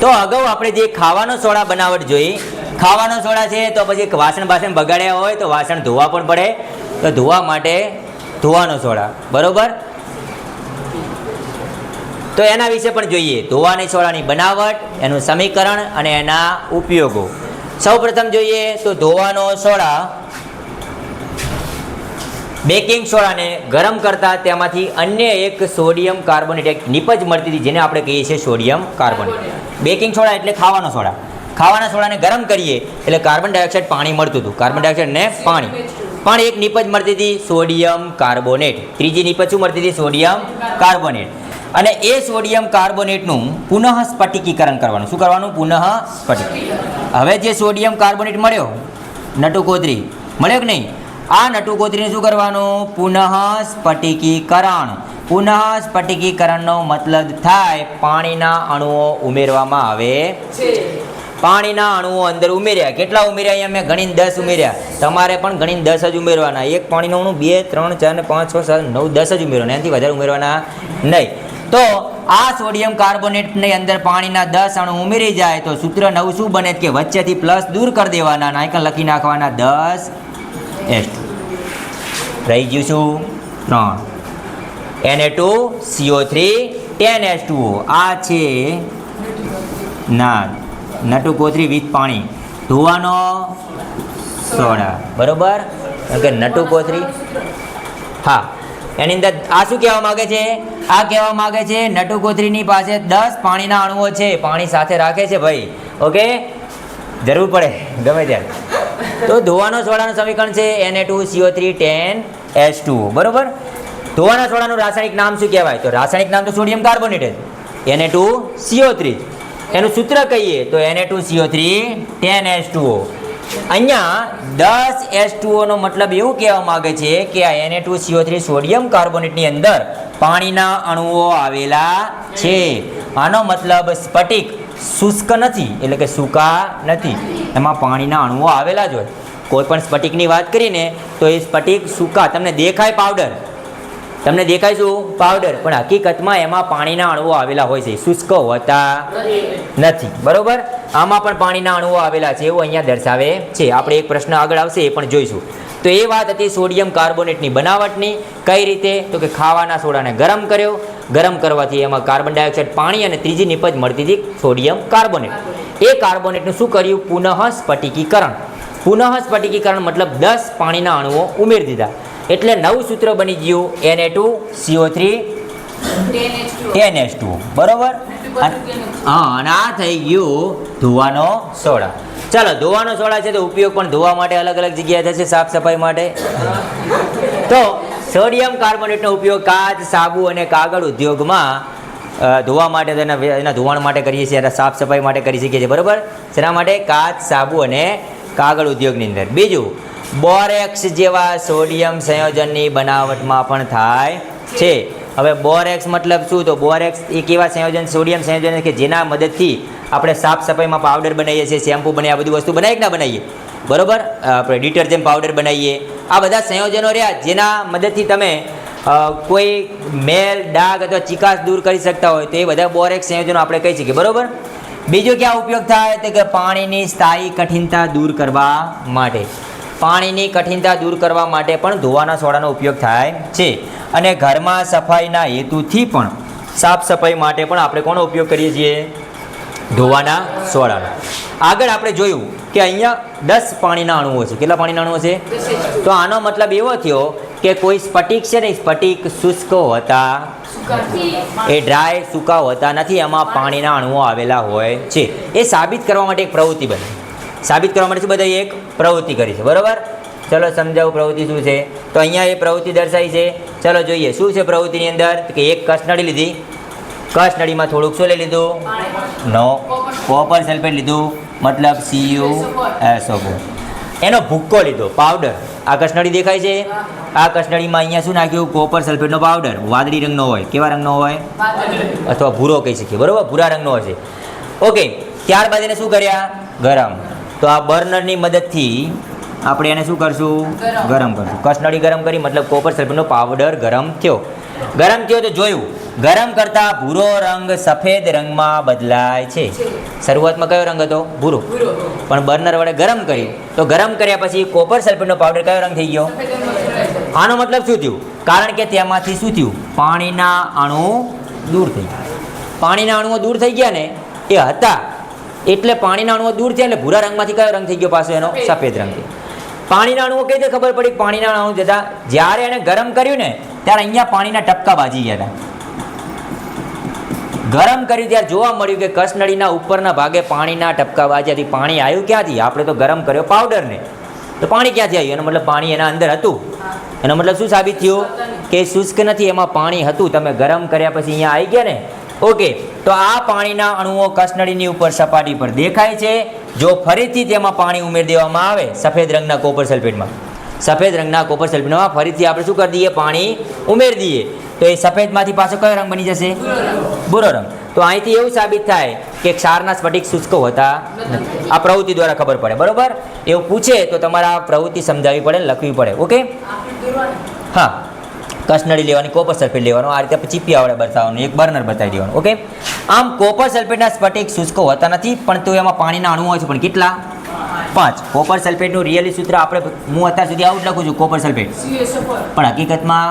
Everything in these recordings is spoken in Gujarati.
તો અગાઉ આપણે જે ખાવાનો સોડા બનાવટ જોઈ, ખાવાનો સોડા છે તો પછી વાસણ બાસણ બગાડ્યા હોય તો વાસણ ધોવા પણ પડે. તો ધોવા માટે ધોવાનો સોડા, બરોબર? તો એના વિશે પણ જોઈએ. ધોવાની સોડાની બનાવટ, એનું સમીકરણ અને એના ઉપયોગો. સૌપ્રથમ જોઈએ તો ધોવાનો સોડા બેકિંગ સોડાને ગરમ કરતા તેમાંથી અન્ય એક સોડિયમ કાર્બોનેટ એક નિપજ મળતી હતી, જેને આપણે કહીએ છીએ સોડિયમ કાર્બોનેટ બેકિંગ સોડા એટલે ખાવાનો સોડા. ખાવાના સોડાને ગરમ કરીએ એટલે કાર્બન ડાયોક્સાઇડ પાણી મળતું હતું. કાર્બન ડાયોક્સાઇડ ને પાણી. પણ એક નિપજ મળતી હતી સોડિયમ કાર્બોનેટ. ત્રીજી નિપજ શું મળતી હતી? Sodium carbonate. અને એ સોડિયમ કાર્બોનેટનું પુનઃ સ્ફટિકીકરણ કરવાનું. શું કરવાનું? પુનઃ સ્ફટિક હવે જે સોડિયમ કાર્બોનેટ મળ્યો નટુ કોદરી મળ્યો કે નહીં? આ નટુગોત્રીને શું કરવાનું? પુનઃ સ્ફટિકીકરણ. પુનઃ સ્ફટિકીકરણનો મતલબ થાય પાણીના અણુઓ ઉમેરવામાં આવે પાણીના અણુઓ અંદર ઉમેર્યા. કેટલા ઉમેર્યા? અહીંયા મેં ગણીને દસ ઉમેર્યા. તમારે પણ ગણીને દસ જ ઉમેરવાના. એક પાણીનું અણુ બે, ત્રણ, ચાર પાંચ, છ, સાત, નવ, દસ જ ઉમેરવાના એનાથી વધારે ઉમેરવાના નહીં. તો આ સોડિયમ કાર્બોનેટની અંદર પાણીના દસ અણુ ઉમેરી જાય તો સૂત્ર નવ શું બને? કે વચ્ચેથી પ્લસ દૂર કરી દેવાના. નાયકન લખી નાખવાના દસ એસ રહી ગયું શું ત્રણ. એને two C O three ten H two આ છે ના નટુ કોથરી વિથ પાણી. ધોવાનો સોડા. બરોબર? કે નટુ કોથરી હા. એની અંદર આ શું કહેવા માંગે છે? આ કહેવા માગે છે નટુ કોથરીની પાસે દસ પાણીના અણુઓ છે. પાણી સાથે રાખે છે ભાઈ. ઓકે? જરૂર પડે. ગમે ત્યારે. તો ધોવાનો સોડાનું સમીકરણ છે એને two C O three ten S two બરોબર? ધોવાના સોડાનું રાસાયણિક નામ શું કહેવાય? તો રાસાયણિક નામ તો સોડિયમ કાર્બોનેટ એને ટુ સીઓ થ્રી એનું સૂત્ર કહીએ તો એને two C O three ten S two અહીંયા દસ એસ ટુઓનો મતલબ એવું કહેવા માગે છે કે આ એને two C O three sodium કાર્બોનેટની અંદર પાણીના અણુઓ આવેલા છે. આનો મતલબ સ્ફટિક શુષ્ક નથી, એટલે કે સૂકા નથી. એમાં પાણીના અણુઓ આવેલા જ હોય. કોઈ પણ સ્ફટિકની વાત કરીને, તો એ સ્ફટિક સૂકા, તમને દેખાય પાવડર તમને દેખાય શું? પાવડર પણ હકીકતમાં એમાં પાણીના અણુઓ આવેલા હોય છે. શુષ્ક હોતા નથી. બરોબર? આમાં પણ પાણીના અણુઓ આવેલા છે, એવું અહીંયા દર્શાવે છે. આપણે એક પ્રશ્ન આગળ આવશે, એ પણ જોઈશું. તો એ વાત હતી સોડિયમ કાર્બોનેટની બનાવટની. કઈ રીતે? તો કે ખાવાના સોડાને ગરમ કર્યો. ગરમ કરવાથી એમાં કાર્બન ડાયોક્સાઇડ પાણી અને ત્રીજી નિપજ મળતી હતી સોડિયમ કાર્બોનેટ એ કાર્બોનેટનું શું કર્યું? પુનઃ સ્ફટિકીકરણ. પુનઃ સ્ફટિકીકરણ મતલબ દસ પાણીના અણુઓ ઉમેરી દીધા. એટલે નવું સૂત્ર બની ગયું એને two C O three ten H two બરોબર? હા અને આ થઈ ગયું ધોવાનો સોડા. ચાલો ધોવાનો સોડા છે તો ઉપયોગ પણ ધોવા માટે અલગ અલગ જગ્યાએ થશે સાફ સફાઈ માટે. તો સોડિયમ કાર્બોનેટનો ઉપયોગ કાચ, સાબુ અને કાગળ ઉદ્યોગમાં ધોવા માટે એના ધોવાણ માટે કરીએ છીએ, એના સાફ સફાઈ માટે કરી શકીએ છીએ, બરોબર? શેના માટે કાચ, સાબુ અને કાગળ ઉદ્યોગની અંદર. બીજું, બોરેક્સ જેવા સોડિયમ સંયોજનની બનાવટમાં પણ થાય છે. હવે બોરેક્સ મતલબ શું? તો બોરેક્સ એક એવા સંયોજન? સોડિયમ સંયોજન કે જેના મદદથી આપણે સાફ સફાઈમાં પાવડર બનાવીએ છીએ, શેમ્પૂ બનાવીએ, આ બધી વસ્તુ બનાવીએ કે ના બનાવીએ? બરોબર? આપણે ડિટર્જન્ટ પાવડર બનાવીએ આ બધા સંયોજનો રહ્યા જેના મદદથી તમે કોઈ મેલ, ડાઘ અથવા ચિકાસ દૂર કરી શકતા હોય તો એ બધા બોરેક્સ સંયોજનો આપણે કહી શકીએ. બરોબર? બીજો ક્યાં ઉપયોગ થાય તો કે પાણીની સ્થાયી કઠિનતા દૂર કરવા માટે. પાણીની કઠિનતા દૂર કરવા માટે પણ ધોવાના સોડાનો ઉપયોગ થાય છે. અને ઘરમાં સફાઈના હેતુથી પણ સાફ સફાઈ માટે પણ આપણે કોનો ઉપયોગ કરીએ છીએ? ધોવાના સોડા આગળ આપણે જોયું કે અહીંયા દસ પાણીના અણુઓ છે. કેટલા પાણીના અણુઓ છે? તો આનો મતલબ એવો થયો કે કોઈ સ્ફટિક છે ને સ્ફટિક શુષ્ક હતા એ ડ્રાય સૂકા હોતા નથી. એમાં પાણીના અણુઓ આવેલા હોય છે. એ સાબિત કરવા માટે એક પ્રવૃત્તિ બની. સાબિત કરવા માટે શું બધા એક પ્રવૃત્તિ કરી છે. બરાબર? ચલો સમજાવું પ્રવૃત્તિ શું છે? તો અહીંયા એ પ્રવૃત્તિ દર્શાવી છે. ચલો જોઈએ. શું છે પ્રવૃત્તિની અંદર? કે એક કસનળી લીધી. કસનળીમાં થોડુંક શું લઈ લીધું? નો કોપર સલ્ફેટ લીધું. મતલબ સીયુ એસોગો એનો ભૂક્કો લીધો પાવડર આ કસનળી દેખાય છે? આ કસનળીમાં અહીંયા શું નાખ્યું? કોપર સલ્ફેટનો પાવડર વાદળી રંગનો હોય. કેવા રંગનો હોય? અથવા ભૂરો કહી શકીએ. બરોબર? ભૂરા રંગનો હશે. ઓકે ત્યારબાદ એને શું કર્યા? ગરમ. તો આ બર્નરની મદદથી આપણે એને શું કરશું. ગરમ કરશું. કસનળી ગરમ કરી, મતલબ કોપર સલ્ફેટનો પાવડર ગરમ થયો. ગરમ થયો તો જોયું. ગરમ કરતા ભૂરો રંગ સફેદ રંગમાં બદલાય છે. શરૂઆતમાં કયો રંગ હતો? ભૂરો. પણ બર્નર વડે ગરમ કર્યું. તો ગરમ કર્યા પછી કોપર સલ્ફેટનો પાવડર કયો રંગ થઈ ગયો. આનો મતલબ શું થયું? કારણ કે તેમાંથી શું થયું? પાણીના અણુ દૂર થઈ ગયા. પાણીના અણુઓ દૂર થઈ ગયા ને એ હતા. એટલે પાણીના અણુઓ દૂર થયા એટલે ભૂરા રંગમાંથી કયો રંગ થઈ ગયો પાછો એનો? સફેદ. સફેદ રંગ. થયો પાણીના અણુઓ કઈ રીતે ખબર પડી? પાણીના અણુ જતા જ્યારે એને ગરમ કર્યું ને, ત્યારે અહીંયા પાણીના ટપકા બાજી ગયા હતા. ગરમ કર્યું ત્યારે જોવા મળ્યું કે કસનળીના ઉપરના ભાગે પાણીના ટપકા બાજ્યાથી પાણી આવ્યું ક્યાંથી? આપણે તો ગરમ કર્યો પાવડરને. તો પાણી ક્યાંથી આવ્યું? એનો મતલબ પાણી એના અંદર હતું. એનો મતલબ શું સાબિત થયું? કે શુષ્ક નથી, એમાં પાણી હતું. તમે ગરમ કર્યા પછી અહીંયા આવી ગયા ને ઓકે તો આ પાણીના અણુઓ કસનળીની ઉપર સપાટી પર દેખાય છે. જો ફરીથી તેમાં પાણી ઉમેરી દેવામાં આવે સફેદ રંગના કોપર સલ્ફેટમાં. સફેદ રંગના કોપર સલ્ફેટમાં ફરીથી આપણે શું કરી દઈએ? પાણી ઉમેરી દઈએ. તો એ સફેદમાંથી પાછો કયો રંગ બની જશે? ભૂરો રંગ. તો અહીંથી એવું સાબિત થાય કે ક્ષારના સ્ફટિક શુષ્ક હોતા આ પ્રવૃત્તિ દ્વારા ખબર પડે બરોબર? એવું પૂછે તો તમારે આ પ્રવૃત્તિ સમજાવવી પડે લખવી પડે ઓકે? હા. કસનળી લેવાની કોપર સલ્ફેટ લેવાનું આ રીતે ચીપી આવડે બતાવવાનું એક બર્નર બતાવી દેવાનું ઓકે આમ કોપર સલ્ફેટના સ્ફટિક શુષ્કો હોતા નથી પણ તો એમાં પાણીના અણુઓ હોય છે પણ કેટલા? પાંચ. કોપર સલ્ફેટનું રિયલી સૂત્ર આપણે હું અત્યાર સુધી આવું જ લખું છું કોપર સલ્ફેટ પણ હકીકતમાં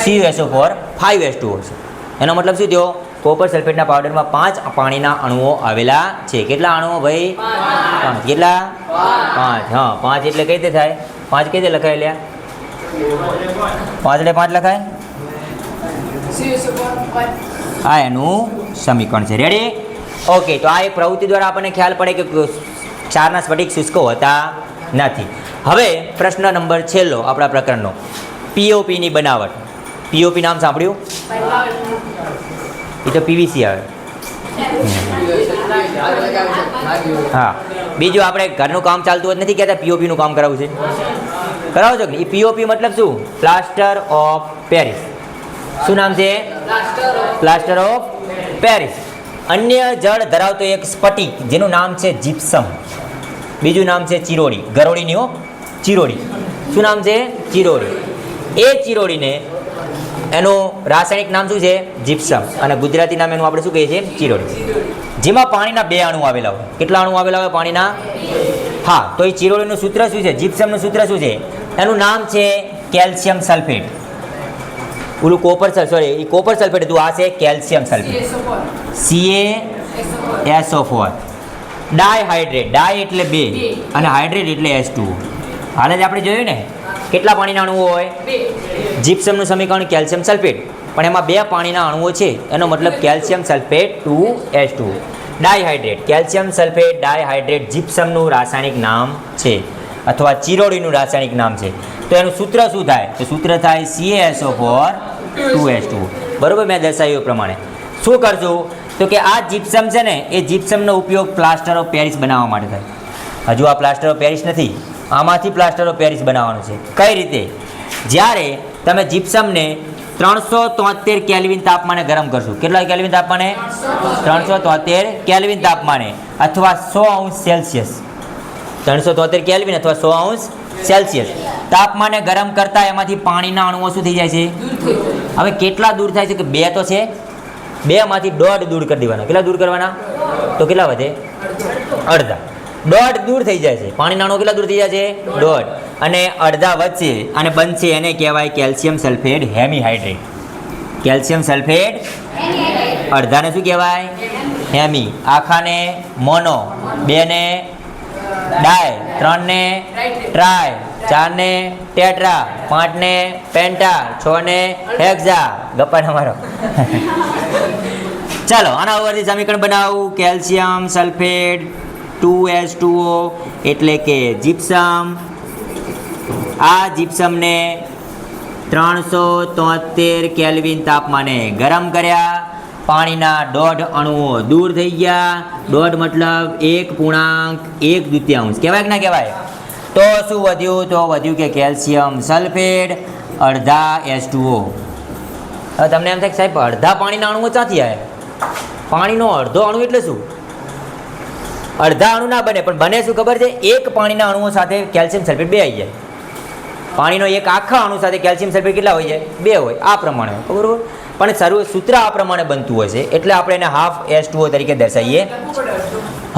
C S O four five S two છે. એનો મતલબ શું થયો? કોપર સલ્ફેટના પાવડરમાં પાંચ પાણીના અણુઓ આવેલા છે. કેટલા અણુઓ ભાઈ? પાંચ. કેટલા? પાંચ. હા પાંચ એટલે કઈ રીતે થાય? પાંચ કઈ રીતે લખાય લ્યા પાંચ લખાય? CSO4 આ એનું સમીકરણ છે. રેડી ઓકે તો આ એક પ્રવૃત્તિ દ્વારા આપણને ખ્યાલ પડે કે ચારના સ્ફટિક શુષ્કો હતા નથી. હવે પ્રશ્ન નંબર છેલ્લો આપણા પ્રકરણનો. પીઓપીની બનાવટ. પીઓપી નામ સાંભળ્યું? એ તો પીવીસી આવે. હા. બીજું આપણે ઘરનું કામ ચાલતું જ નથી કહેતા પીઓપીનું કામ કરાવવું છે. કરાવો છો એ પીઓપી મતલબ શું? પ્લાસ્ટર ઓફ પેરિસ શું નામ છે? પ્લાસ્ટર ઓફ પેરિસ અન્ય જળ ધરાવતો એક સ્ફટિક જેનું નામ છે જીપ્સમ બીજું નામ છે ચિરોડી. ગરોળીની હો ચિરોડી. શું નામ છે? ચિરોડી. એ ચિરોડીને એનું રાસાયણિક નામ શું છે? જીપ્સમ અને ગુજરાતી નામ એનું આપણે શું કહીએ છીએ? ચિરોડી. જેમાં પાણીના બે અણુ આવેલા હોય. કેટલા અણુ આવેલા હોય પાણીના? હા તો એ ચિરોડીનું સૂત્ર શું છે? જીપ્સમનું સૂત્ર શું છે? એનું નામ છે કેલ્શિયમ સલ્ફેટ. ઓલું કોપર સોરી એ કોપર સલ્ફેટ હતું આ છે calcium sulphate. CSO4 C A SO4 S O four dihydrate di એટલે બે. અને હાઇડ્રેટ એટલે એસ ટુ હાલ જ આપણે જોયું ને કેટલા પાણીના અણુઓ હોય? જીપ્સમનું સમીકરણ કેલ્શિયમ સલ્ફેટ. પણ એમાં બે પાણીના અણુઓ છે એનો મતલબ calcium sulphate two S two dihydrate calcium sulphate dihydrate જીપ્સમનું રાસાયણિક નામ છે. અથવા ચિરોડીનું રાસાયણિક નામ છે. તો એનું સૂત્ર શું થાય? તો સૂત્ર થાય C A S O four two S two બરાબર મેં દર્શાવ્યું પ્રમાણે. શું કરશું? તો કે આ જીપ્સમ છે ને, એ જીપ્સમનો ઉપયોગ પ્લાસ્ટર ઓફ પેરિસ બનાવવા માટે થાય. હજુ આ પ્લાસ્ટર ઓફ પેરિસ નથી. આમાંથી પ્લાસ્ટર ઓફ પેરિસ બનાવવાનું છે. કઈ રીતે? જ્યારે તમે જીપ્સમને ત્રણસો તોતેર કેલ્વિન તાપમાને ગરમ કરશો. કેટલા કેલ્વિન તાપમાને? ત્રણસો તોતેર કેલ્વિન તાપમાને. અથવા સો અંશ સેલ્સિયસ. ત્રણસો તોતેર કેલ્વિન અથવા સો અંશ સેલ્સિયસ તાપમાને ગરમ કરતા એમાંથી પાણીના અણુઓ શું થઈ જાય છે? હવે કેટલા દૂર થાય છે કે બે તો છે? બે માંથી દોઢ દૂર કરી દેવાના. કેટલા દૂર કરવાના? તો કેટલા વધે? અડધા. દોઢ દૂર થઈ જાય છે. પાણીના અણુ કેટલા દૂર થઈ જાય છે? દોઢ. અને અડધા વચ્ચે અને બનશે એને કહેવાય calcium sulphate hemihydrate. Calcium sulphate અડધાને શું કહેવાય? હેમી. આખાને મોનો. બેને ડાય, ત્રણને ટ્રાય, ચારને ટેટ્રા, પાંચને પેન્ટા, છને હેક્ઝા. ગપ્પા ના મારો. ચાલો, આના ઉપરથી સમીકરણ બનાવું. Calcium sulphate two S two O એટલે કે જીપ્સમ. આ જીપ્સમને ત્રણસો તોતેર કેલ્વિન તાપમાને ગરમ કર્યા. પાણીના દોઢ અણુઓ દૂર થઈ ગયા. દોઢ મતલબ એક પૂર્ણાંક એક દ્વિતીયાંશ. કહેવાય કે ના કહેવાય? તો શું વધ્યું? તો વધ્યું કે કેલ્શિયમ સલ્ફેટ અડધા એસ ટુઓ હવે તમને એમ થાય કે સાહેબ, અડધા પાણીના અણુઓ ક્યાંથી આવે? પાણીનો અડધો અણુ એટલે શું? અડધા અણુ ના બને, પણ બને શું ખબર છે? એક પાણીના અણુઓ સાથે કેલ્શિયમ સલ્ફેટ બે આવી જાય. પાણીનો એક આખા અણુ સાથે કેલ્શિયમ સલ્ફેટ કેટલા હોય છે? બે હોય, આ પ્રમાણે, બરોબર? પણ સર્વ સૂત્ર આ પ્રમાણે બનતું હોય છે. એટલે આપણે એને હાફ એસ ટુ તરીકે દર્શાવીએ.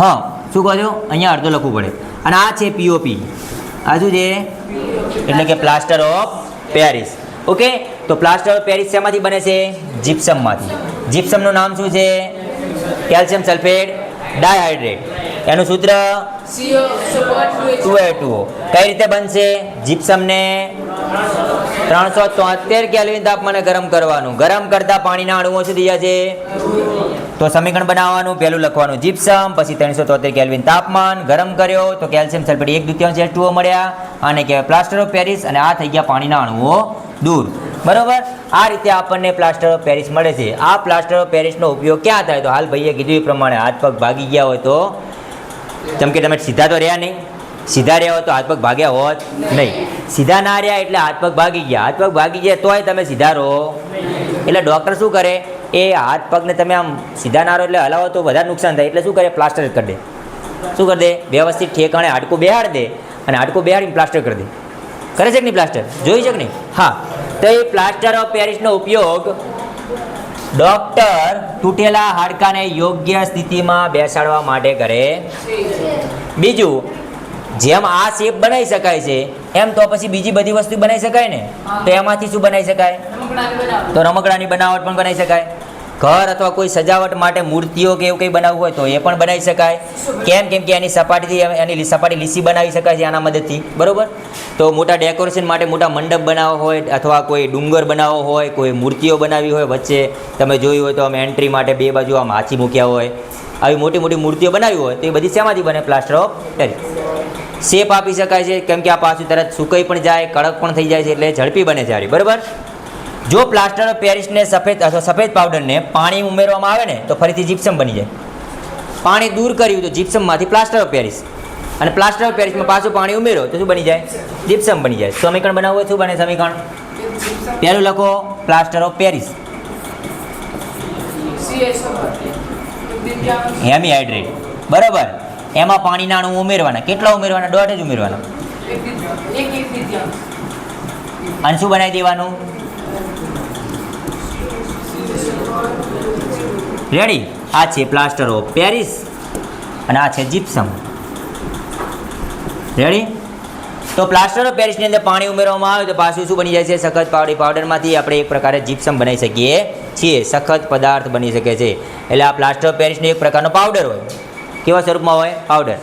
હા શું કહો છો? અહીંયા અડધો લખવું પડે. અને આ છે પીઓપી આ શું છે? એટલે કે પ્લાસ્ટર ઓફ પેરિસ ઓકે તો પ્લાસ્ટર ઓફ પેરિસ શેમાંથી બને છે? જીપ્સમમાંથી જીપ્સમનું નામ શું છે? કેલ્શિયમ સલ્ફેટ ડાયહાઇડ્રેટ એનું સૂત્ર? ટુ એ ટુ કઈ રીતે બનશે? જીપ્સમને ત્રણસો તોતેર કેલ્વિન તાપમાને ગરમ કરવાનું. ગરમ કરતા પાણીના અણુઓ થઈ છે તો સમીકરણ બનાવવાનું, પહેલું લખવાનું જીપ્સમ પછી ત્રણસો તોતેર કેલ્વિન તાપમાન, ગરમ કર્યો તો કેલ્શિયમ સલ્ફેટ એક દ્વિતીયાંશ એચ મળ્યા. અને કહેવાય પ્લાસ્ટર ઓફ પેરિસ અને આ થઈ ગયા પાણીના અણુઓ દૂર. બરોબર? આ રીતે આપણને પ્લાસ્ટર ઓફ પેરિસ મળે છે. આ પ્લાસ્ટર ઓફ પેરિસનો ઉપયોગ ક્યાં થાય? તો હાલ ભાઈએ કીધું એ પ્રમાણે હાથ પગ ભાગી ગયા હોય તો, જેમ કે તમે સીધા તો રહ્યા નહીં. સીધા રહ્યા હોય તો હાથ પગ ભાગ્યા હોત નહીં. સીધા ના રહ્યા એટલે હાથ પગ ભાગી ગયા. હાથ પગ ભાગી ગયા તોય તમે સીધા રહો. એટલે ડૉક્ટર શું કરે? એ હાથ પગને તમે આમ સીધા ના રહો એટલે હલાવો તો વધારે નુકસાન થાય. એટલે શું કરે? પ્લાસ્ટર કરી દે. શું કરી દે? વ્યવસ્થિત ઠેકાણે હાડકું બેહાડ દે અને હાડકું બેહાડીને પ્લાસ્ટર કરી દે. કરે છે કે નહીં પ્લાસ્ટર? જોઈ છે કે નહીં? હા. તો એ પ્લાસ્ટર ઓફ પેરિસનો ઉપયોગ ડૉક્ટર તૂટેલા હાડકાને યોગ્ય સ્થિતિમાં બેસાડવા માટે કરે. બીજું જેમ આ શેપ બનાવી શકાય છે એમ તો પછી બીજી બધી વસ્તુ બનાવી શકાય ને? તો એમાંથી શું બનાવી શકાય? તો રમકડાની બનાવટ પણ બનાવી શકાય. ઘર અથવા કોઈ સજાવટ માટે મૂર્તિઓ કે એવું કંઈ બનાવવું હોય તો એ પણ બનાવી શકાય. કેમ? કેમ કે એની સપાટીથી એની સપાટી લીસી બનાવી શકાય છે આના મદદથી. બરાબર? તો મોટા ડેકોરેશન માટે મોટા મંડપ બનાવવો હોય અથવા કોઈ ડુંગર બનાવવો હોય કોઈ મૂર્તિઓ બનાવી હોય વચ્ચે. તમે જોયું હોય તો અમે એન્ટ્રી માટે બે બાજુ આમ હાથી મૂક્યા હોય. આવી મોટી મોટી મૂર્તિઓ બનાવી હોય તો એ બધી શેમાંથી બને? પ્લાસ્ટર ઓફ પેરિસ શેપ આપી શકાય છે. કેમ કે આ પાછું તરત સુકાઈ પણ જાય કડક પણ થઈ જાય છે એટલે ઝડપી બને છે બરાબર? જો પ્લાસ્ટર ઓફ પેરિસને સફેદ અથવા સફેદ પાવડરને પાણી ઉમેરવામાં આવે ને તો ફરીથી જીપ્સમ બની જાય. પાણી દૂર કર્યું તો જીપ્સમમાંથી પ્લાસ્ટર ઓફ પેરિસ. અને પ્લાસ્ટર ઓફ પેરિસમાં પાછું પાણી ઉમેરો તો શું બની જાય? જીપ્સમ બની જાય. સમીકરણ બનાવવું હોય શું બને સમીકરણ? પહેલું લખો plaster of Paris. Hemi hydrate. બરાબર? એમાં પાણીના અણુ ઉમેરવાના. કેટલા ઉમેરવાના? દોઢ જ ઉમેરવાના. અને શું બનાવી દેવાનું? રેડી આ છે પ્લાસ્ટર ઓફ પેરિસ અને આ છે જીપ્સમ રેડી તો પ્લાસ્ટર ઓફ પેરિસની અંદર પાણી ઉમેરવામાં આવે તો પાછું શું બની જાય છે? સખત પાવડી પાવડરમાંથી આપણે એક પ્રકારે જીપ્સમ બનાવી શકીએ છીએ. સખત પદાર્થ બની શકે છે. એટલે આ પ્લાસ્ટર ઓફ પેરિસનો એક પ્રકારનો પાવડર હોય. કેવા સ્વરૂપમાં હોય? પાવડર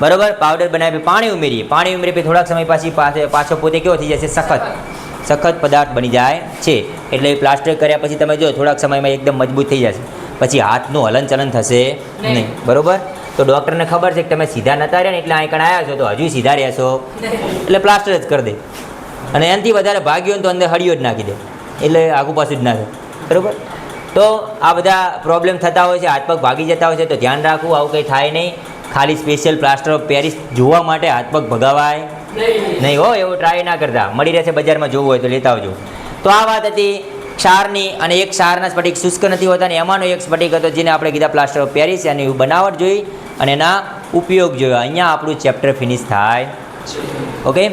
બરોબર? પાવડર બનાવી પાણી ઉમેરીએ. પાણી ઉમેરી પછી થોડાક સમય પાછી પાછો પોતે કેવો થઈ જશે? સખત. સખત પદાર્થ બની જાય છે. એટલે પ્લાસ્ટર કર્યા પછી તમે જો થોડાક સમયમાં એકદમ મજબૂત થઈ જશે. પછી હાથનું હલનચલન થશે નહીં. બરાબર? તો ડૉક્ટરને ખબર છે કે તમે સીધા નતા રહ્યા ને એટલે અહીં કણ આવ્યા છો તો હજુ સીધા રહેશો એટલે પ્લાસ્ટર જ કરી દે. અને એનાથી વધારે ભાગ્યો ને તો અંદર હળિયો જ નાખી દે. એટલે આગુ પાછું જ ના થાય. બરોબર? તો આ બધા પ્રોબ્લેમ થતા હોય છે હાથ પગ ભાગી જતા હોય છે તો ધ્યાન રાખવું આવું કંઈ થાય નહીં. ખાલી સ્પેશિયલ પ્લાસ્ટર ઓફ પેરિસ જોવા માટે હાથ પગ ભગાવાય નહીં. હો એવું ટ્રાય ના કરતા. મળી રહેશે બજારમાં જોવું હોય તો લેતા આવજો. તો આ વાત હતી ક્ષારની અને એક ક્ષારના સ્ફટિક શુષ્ક નથી હોતા અને એમાંનો એક સ્ફટિક હતો જેને આપણે કીધા પ્લાસ્ટર ઓફ પેરિસ એની બનાવટ જોઈ અને એના ઉપયોગ જોયો. અહીંયા આપણું ચેપ્ટર ફિનિશ થાય. ઓકે